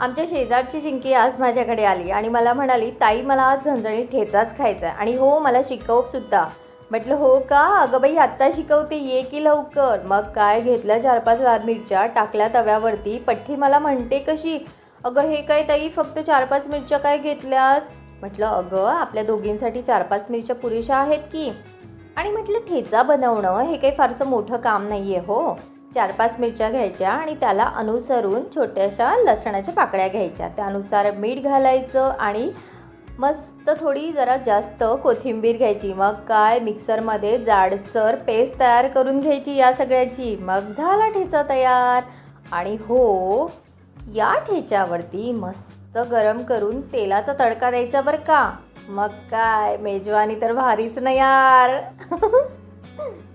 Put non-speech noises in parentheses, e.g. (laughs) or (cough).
आमच्या शेजारची शिंकी आज माझ्याकडे आली आणि मला म्हणाली ताई मला आज झणझणीत ठेचाच खायचा आहे आणि हो मला शिकवसुद्धा म्हटलं हो का? अगं बाई आत्ता शिकवते. ये की लवकर. मग काय घेतल्या चार पाच लाल मिरच्या टाकल्या तव्यावरती. पठ्ठी मला म्हणते कशी अगं हे काय ताई फक्त चार पाच मिरच्या काय घेतल्यास? म्हटलं अगं आपल्या दोघींसाठी चार पाच मिरच्या पुरेशा आहेत की? आणि म्हटलं ठेचा बनवणं हे काही फारसं मोठं काम नाही आहे हो. चार पाच मिरच्या घ्यायच्या आणि त्याला अनुसरून छोट्याशा लसणाच्या पाकळ्या घ्यायच्या. त्यानुसार मीठ घालायचं आणि मस्त थोडी जरा जास्त कोथिंबीर घ्यायची. मग काय? मिक्सरमध्ये जाडसर पेस्ट तयार करून घ्यायची या सगळ्याची. मग झाला ठेचा तयार. आणि हो या ठेच्यावरती मस्त गरम करून तेलाचा तडका द्यायचा बरं का. मग काय? मेजवानी तर भारीच ना यार. (laughs)